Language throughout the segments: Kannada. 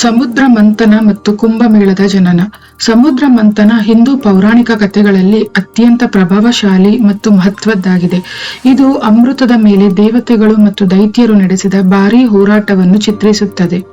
ಸಮುದ್ರ ಮಂಥನ ಮತ್ತು ಕುಂಭಮೇಳದ ಜನನ. ಸಮುದ್ರ ಮಂಥನ ಹಿಂದೂ ಪೌರಾಣಿಕ ಕಥೆಗಳಲ್ಲಿ ಅತ್ಯಂತ ಪ್ರಭಾವಶಾಲಿ ಮತ್ತು ಮಹತ್ವದ್ದಾಗಿದೆ. ಇದು ಅಮೃತದ ಮೇಲೆ ದೇವತೆಗಳು ಮತ್ತು ದೈತ್ಯರು ನಡೆಸಿದ ಭಾರೀ ಹೋರಾಟವನ್ನು ಚಿತ್ರಿಸುತ್ತದೆ.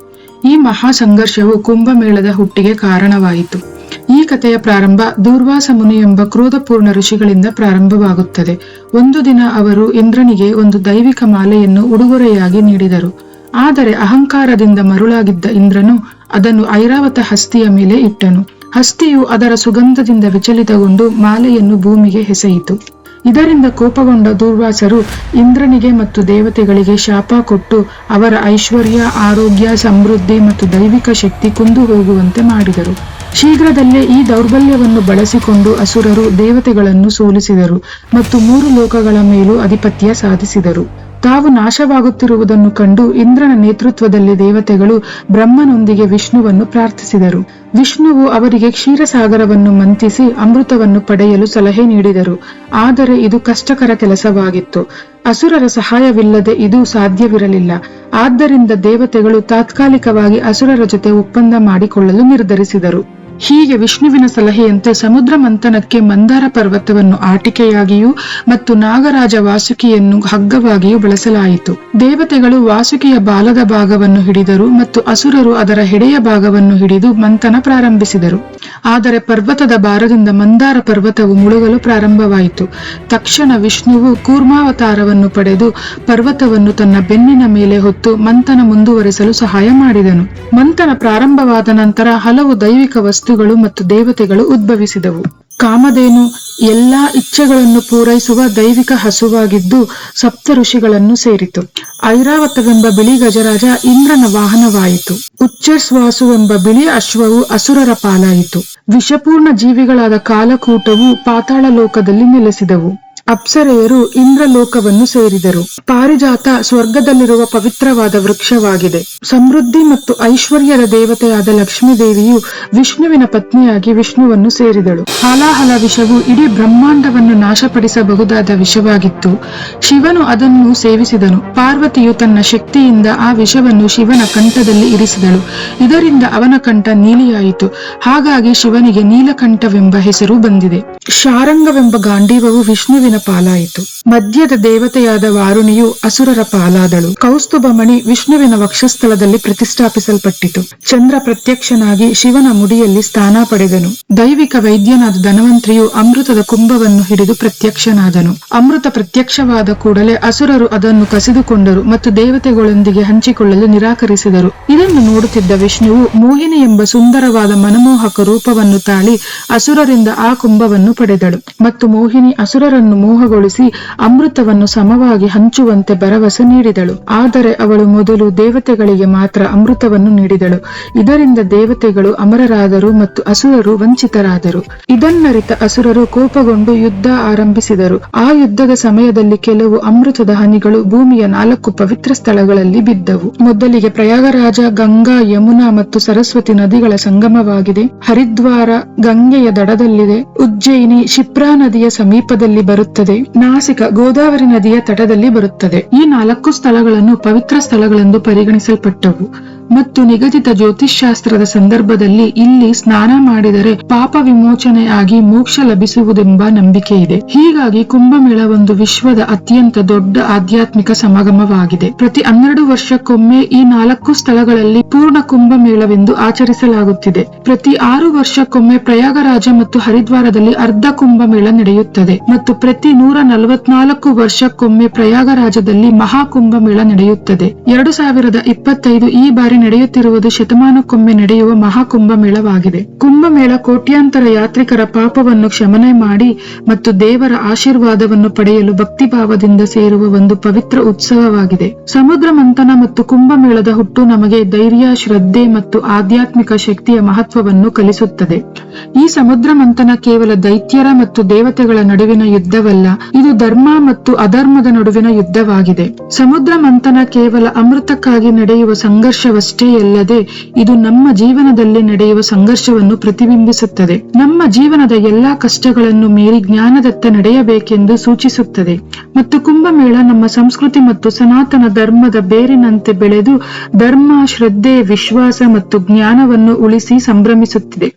ಈ ಮಹಾ ಸಂಘರ್ಷವು ಕುಂಭಮೇಳದ ಹುಟ್ಟಿಗೆ ಕಾರಣವಾಯಿತು. ಈ ಕಥೆಯ ಪ್ರಾರಂಭ ದೂರ್ವಾಸ ಮುನಿ ಎಂಬ ಕ್ರೋಧಪೂರ್ಣ ಋಷಿಗಳಿಂದ ಪ್ರಾರಂಭವಾಗುತ್ತದೆ. ಒಂದು ದಿನ ಅವರು ಇಂದ್ರನಿಗೆ ಒಂದು ದೈವಿಕ ಮಾಲೆಯನ್ನು ಉಡುಗೊರೆಯಾಗಿ ನೀಡಿದರು. ಆದರೆ ಅಹಂಕಾರದಿಂದ ಮರುಳಾಗಿದ್ದ ಇಂದ್ರನು ಅದನ್ನು ಐರಾವತ ಹಸ್ತಿಯ ಮೇಲೆ ಇಟ್ಟನು. ಹಸ್ತಿಯು ಅದರ ಸುಗಂಧದಿಂದ ವಿಚಲಿತಗೊಂಡು ಮಾಲೆಯನ್ನು ಭೂಮಿಗೆ ಹೆಸೆಯಿತು ಇದರಿಂದ ಕೋಪಗೊಂಡ ದುರ್ವಾಸರು ಇಂದ್ರನಿಗೆ ಮತ್ತು ದೇವತೆಗಳಿಗೆ ಶಾಪ ಕೊಟ್ಟು ಅವರ ಐಶ್ವರ್ಯ, ಆರೋಗ್ಯ, ಸಮೃದ್ಧಿ ಮತ್ತು ದೈವಿಕ ಶಕ್ತಿ ಕುಂದು ಹೋಗುವಂತೆ ಮಾಡಿದರು. ಶೀಘ್ರದಲ್ಲೇ ಈ ದೌರ್ಬಲ್ಯವನ್ನು ಬಳಸಿಕೊಂಡು ಅಸುರರು ದೇವತೆಗಳನ್ನು ಸೋಲಿಸಿದರು ಮತ್ತು ಮೂರು ಲೋಕಗಳ ಮೇಲೂ ಅಧಿಪತ್ಯ ಸಾಧಿಸಿದರು. ತಾವು ನಾಶವಾಗುತ್ತಿರುವುದನ್ನು ಕಂಡು ಇಂದ್ರನ ನೇತೃತ್ವದಲ್ಲಿ ದೇವತೆಗಳು ಬ್ರಹ್ಮನೊಂದಿಗೆ ವಿಷ್ಣುವನ್ನು ಪ್ರಾರ್ಥಿಸಿದರು. ವಿಷ್ಣುವು ಅವರಿಗೆ ಕ್ಷೀರಸಾಗರವನ್ನು ಮಂತಿಸಿ ಅಮೃತವನ್ನು ಪಡೆಯಲು ಸಲಹೆ ನೀಡಿದರು. ಆದರೆ ಇದು ಕಷ್ಟಕರ ಕೆಲಸವಾಗಿತ್ತು. ಅಸುರರ ಸಹಾಯವಿಲ್ಲದೆ ಇದು ಸಾಧ್ಯವಿರಲಿಲ್ಲ. ಆದ್ದರಿಂದ ದೇವತೆಗಳು ತಾತ್ಕಾಲಿಕವಾಗಿ ಅಸುರರ ಜೊತೆ ಒಪ್ಪಂದ ಮಾಡಿಕೊಳ್ಳಲು ನಿರ್ಧರಿಸಿದರು. ಹೀಗೆ ವಿಷ್ಣುವಿನ ಸಲಹೆಯಂತೆ ಸಮುದ್ರ ಮಂಥನಕ್ಕೆ ಮಂದಾರ ಪರ್ವತವನ್ನು ಆಟಿಕೆಯಾಗಿಯೂ ಮತ್ತು ನಾಗರಾಜ ವಾಸುಕಿಯನ್ನು ಹಗ್ಗವಾಗಿಯೂ ಬಳಸಲಾಯಿತು. ದೇವತೆಗಳು ವಾಸುಕಿಯ ಬಾಲದ ಭಾಗವನ್ನು ಹಿಡಿದರು ಮತ್ತು ಅಸುರರು ಅದರ ಹೆಡೆಯ ಭಾಗವನ್ನು ಹಿಡಿದು ಮಂಥನ ಪ್ರಾರಂಭಿಸಿದರು. ಆದರೆ ಪರ್ವತದ ಭಾರದಿಂದ ಮಂದಾರ ಪರ್ವತವು ಮುಳುಗಲು ಪ್ರಾರಂಭವಾಯಿತು. ತಕ್ಷಣ ವಿಷ್ಣುವು ಕೂರ್ಮಾವತಾರವನ್ನು ಪಡೆದು ಪರ್ವತವನ್ನು ತನ್ನ ಬೆನ್ನಿನ ಮೇಲೆ ಹೊತ್ತು ಮಂಥನ ಮುಂದುವರೆಸಲು ಸಹಾಯ ಮಾಡಿದನು. ಮಂಥನ ಪ್ರಾರಂಭವಾದ ನಂತರ ಹಲವು ದೈವಿಕ ವಸ್ತುಗಳು ಮತ್ತು ದೇವತೆಗಳು ಉದ್ಭವಿಸಿದವು. ಕಾಮಧೇನು ಎಲ್ಲಾ ಇಚ್ಛೆಗಳನ್ನು ಪೂರೈಸುವ ದೈವಿಕ ಹಸುವಾಗಿದ್ದು ಸಪ್ತ ಋಷಿಗಳನ್ನು ಸೇರಿತು. ಐರಾವತವೆಂಬ ಬಿಳಿ ಗಜರಾಜ ಇಂದ್ರನ ವಾಹನವಾಯಿತು. ಉಚ್ಚಸ್ವಾಸುವೆಂಬ ಬಿಳಿ ಅಶ್ವವು ಅಸುರರ ಪಾಲಾಯಿತು. ವಿಷಪೂರ್ಣ ಜೀವಿಗಳಾದ ಕಾಲಕೂಟವು ಪಾತಾಳ ಲೋಕದಲ್ಲಿ ನೆಲೆಸಿದವು. ಅಪ್ಸರೆಯರು ಇಂದ್ರಲೋಕವನ್ನು ಸೇರಿದರು. ಪಾರಿಜಾತ ಸ್ವರ್ಗದಲ್ಲಿರುವ ಪವಿತ್ರವಾದ ವೃಕ್ಷವಾಗಿದೆ. ಸಮೃದ್ಧಿ ಮತ್ತು ಐಶ್ವರ್ಯದ ದೇವತೆಯಾದ ಲಕ್ಷ್ಮೀ ದೇವಿಯು ವಿಷ್ಣುವಿನ ಪತ್ನಿಯಾಗಿ ವಿಷ್ಣುವನ್ನು ಸೇರಿದಳು. ಹಾಲಾಹಲ ವಿಷವು ಇಡೀ ಬ್ರಹ್ಮಾಂಡವನ್ನು ನಾಶಪಡಿಸಬಹುದಾದ ವಿಷವಾಗಿತ್ತು. ಶಿವನು ಅದನ್ನು ಸೇವಿಸಿದನು. ಪಾರ್ವತಿಯು ತನ್ನ ಶಕ್ತಿಯಿಂದ ಆ ವಿಷವನ್ನು ಶಿವನ ಕಂಠದಲ್ಲಿ ಇರಿಸಿದಳು. ಇದರಿಂದ ಅವನ ಕಂಠ ನೀಲಿಯಾಯಿತು. ಹಾಗಾಗಿ ಶಿವನಿಗೆ ನೀಲಕಂಠವೆಂಬ ಹೆಸರು ಬಂದಿದೆ. ಶಾರಂಗವೆಂಬ ಗಾಂಡೀವವು ವಿಷ್ಣುವಿನ ಪಾಲಾಯಿತು. ಮಧ್ಯದ ದೇವತೆಯಾದ ವಾರುಣಿಯು ಅಸುರರ ಪಾಲಾದಳು. ಕೌಸ್ತುಭಮಣಿ ವಿಷ್ಣುವಿನ ವಕ್ಷಸ್ಥಳದಲ್ಲಿ ಪ್ರತಿಷ್ಠಾಪಿಸಲ್ಪಟ್ಟಿತು. ಚಂದ್ರ ಪ್ರತ್ಯಕ್ಷನಾಗಿ ಶಿವನ ಮುಡಿಯಲ್ಲಿ ಸ್ಥಾನ ಪಡೆದನು. ದೈವಿಕ ವೈದ್ಯನಾದ ಧನವಂತ್ರಿಯು ಅಮೃತದ ಕುಂಭವನ್ನು ಹಿಡಿದು ಪ್ರತ್ಯಕ್ಷನಾದನು. ಅಮೃತ ಪ್ರತ್ಯಕ್ಷವಾದ ಕೂಡಲೇ ಅಸುರರು ಅದನ್ನು ಕಸಿದುಕೊಂಡರು ಮತ್ತು ದೇವತೆಗಳೊಂದಿಗೆ ಹಂಚಿಕೊಳ್ಳಲು ನಿರಾಕರಿಸಿದರು. ಇದನ್ನು ನೋಡುತ್ತಿದ್ದ ವಿಷ್ಣುವು ಮೋಹಿನಿ ಎಂಬ ಸುಂದರವಾದ ಮನಮೋಹಕ ರೂಪವನ್ನು ತಾಳಿ ಅಸುರರಿಂದ ಆ ಕುಂಭವನ್ನು ಪಡೆದಳು. ಮತ್ತು ಮೋಹಿನಿ ಅಸುರರನ್ನು ಮೋಹಗೊಳಿಸಿ ಅಮೃತವನ್ನು ಸಮವಾಗಿ ಹಂಚುವಂತೆ ಭರವಸೆ ನೀಡಿದಳು. ಆದರೆ ಅವಳು ಮೊದಲು ದೇವತೆಗಳಿಗೆ ಮಾತ್ರ ಅಮೃತವನ್ನು ನೀಡಿದಳು. ಇದರಿಂದ ದೇವತೆಗಳು ಅಮರರಾದರು ಮತ್ತು ಅಸುರರು ವಂಚಿತರಾದರು. ಇದನ್ನರಿತ ಅಸುರರು ಕೋಪಗೊಂಡು ಯುದ್ಧ ಆರಂಭಿಸಿದರು. ಆ ಯುದ್ಧದ ಸಮಯದಲ್ಲಿ ಕೆಲವು ಅಮೃತದ ಹನಿಗಳು ಭೂಮಿಯ ನಾಲ್ಕು ಪವಿತ್ರ ಸ್ಥಳಗಳಲ್ಲಿ ಬಿದ್ದವು. ಮೊದಲಿಗೆ ಪ್ರಯಾಗರಾಜ, ಗಂಗಾ, ಯಮುನಾ ಮತ್ತು ಸರಸ್ವತಿ ನದಿಗಳ ಸಂಗಮವಾಗಿದೆ. ಹರಿದ್ವಾರ ಗಂಗೆಯ ದಡದಲ್ಲಿದೆ. ಉಜ್ಜಯಿನಿ, ಶಿಪ್ರಾ ನದಿಯ ಸಮೀಪದಲ್ಲಿ ಬರುತ್ತದೆ ನಾಸಿಕ ಗೋದಾವರಿ ನದಿಯ ತಟದಲ್ಲಿ ಬರುತ್ತದೆ. ಈ ನಾಲ್ಕು ಸ್ಥಳಗಳನ್ನು ಪವಿತ್ರ ಸ್ಥಳಗಳೆಂದು ಪರಿಗಣಿಸಲ್ಪಟ್ಟವು. ಮತ್ತು ನಿಗದಿತ ಜ್ಯೋತಿಷ್ಶಾಸ್ತ್ರದ ಸಂದರ್ಭದಲ್ಲಿ ಇಲ್ಲಿ ಸ್ನಾನ ಮಾಡಿದರೆ ಪಾಪ ವಿಮೋಚನೆ ಆಗಿ ಮೋಕ್ಷ ಲಭಿಸುವುದೆಂಬ ನಂಬಿಕೆ ಇದೆ ಹೀಗಾಗಿ ಕುಂಭಮೇಳ ಒಂದು ವಿಶ್ವದ ಅತ್ಯಂತ ದೊಡ್ಡ ಆಧ್ಯಾತ್ಮಿಕ ಸಮಾಗಮವಾಗಿದೆ. ಪ್ರತಿ ಹನ್ನೆರಡು ವರ್ಷಕ್ಕೊಮ್ಮೆ ಈ ನಾಲ್ಕು ಸ್ಥಳಗಳಲ್ಲಿ ಪೂರ್ಣ ಕುಂಭಮೇಳವೆಂದು ಆಚರಿಸಲಾಗುತ್ತಿದೆ. ಪ್ರತಿ ಆರು ವರ್ಷಕ್ಕೊಮ್ಮೆ ಪ್ರಯಾಗರಾಜ ಮತ್ತು ಹರಿದ್ವಾರದಲ್ಲಿ ಅರ್ಧ ಕುಂಭಮೇಳ ನಡೆಯುತ್ತದೆ. ಮತ್ತು ಪ್ರತಿ ನೂರ ನಲವತ್ನಾಲ್ಕು ವರ್ಷಕ್ಕೊಮ್ಮೆ ಪ್ರಯಾಗರಾಜದಲ್ಲಿ ಮಹಾ ಕುಂಭಮೇಳ ನಡೆಯುತ್ತದೆ. ಎರಡು ಸಾವಿರದ ಇಪ್ಪತ್ತೈದು ಈ ಬಾರಿ ನಡೆಯುತ್ತಿರುವುದು ಶತಮಾನಕ್ಕೊಮ್ಮೆ ನಡೆಯುವ ಮಹಾ ಕುಂಭಮೇಳವಾಗಿದೆ ಕುಂಭಮೇಳ ಕೋಟ್ಯಾಂತರ ಯಾತ್ರಿಕರ ಪಾಪವನ್ನು ಕ್ಷಮನೆ ಮಾಡಿ ಮತ್ತು ದೇವರ ಆಶೀರ್ವಾದವನ್ನು ಪಡೆಯಲು ಭಕ್ತಿಭಾವದಿಂದ ಸೇರುವ ಒಂದು ಪವಿತ್ರ ಉತ್ಸವವಾಗಿದೆ. ಸಮುದ್ರ ಮಂಥನ ಮತ್ತು ಕುಂಭಮೇಳದ ಹುಟ್ಟು ನಮಗೆ ಧೈರ್ಯ, ಶ್ರದ್ಧೆ ಮತ್ತು ಆಧ್ಯಾತ್ಮಿಕ ಶಕ್ತಿಯ ಮಹತ್ವವನ್ನು ಕಲಿಸುತ್ತದೆ. ಈ ಸಮುದ್ರ ಮಂಥನ ಕೇವಲ ದೈತ್ಯರ ಮತ್ತು ದೇವತೆಗಳ ನಡುವಿನ ಯುದ್ಧವಲ್ಲ, ಇದು ಧರ್ಮ ಮತ್ತು ಅಧರ್ಮದ ನಡುವಿನ ಯುದ್ಧವಾಗಿದೆ. ಸಮುದ್ರ ಮಂಥನ ಕೇವಲ ಅಮೃತಕ್ಕಾಗಿ ನಡೆಯುವ ಸಂಘರ್ಷವಷ್ಟೇ ಅಷ್ಟೇ ಅಲ್ಲದೆ ಇದು ನಮ್ಮ ಜೀವನದಲ್ಲಿ ನಡೆಯುವ ಸಂಘರ್ಷವನ್ನು ಪ್ರತಿಬಿಂಬಿಸುತ್ತದೆ. ನಮ್ಮ ಜೀವನದ ಎಲ್ಲಾ ಕಷ್ಟಗಳನ್ನು ಮೀರಿ ಜ್ಞಾನದತ್ತ ನಡೆಯಬೇಕೆಂದು ಸೂಚಿಸುತ್ತದೆ. ಮತ್ತು ಕುಂಭಮೇಳ ನಮ್ಮ ಸಂಸ್ಕೃತಿ ಮತ್ತು ಸನಾತನ ಧರ್ಮದ ಬೇರಿನಂತೆ ಬೆಳೆದು ಧರ್ಮ, ಶ್ರದ್ಧೆ, ವಿಶ್ವಾಸ ಮತ್ತು ಜ್ಞಾನವನ್ನು ಉಳಿಸಿ ಸಂಭ್ರಮಿಸುತ್ತಿದೆ.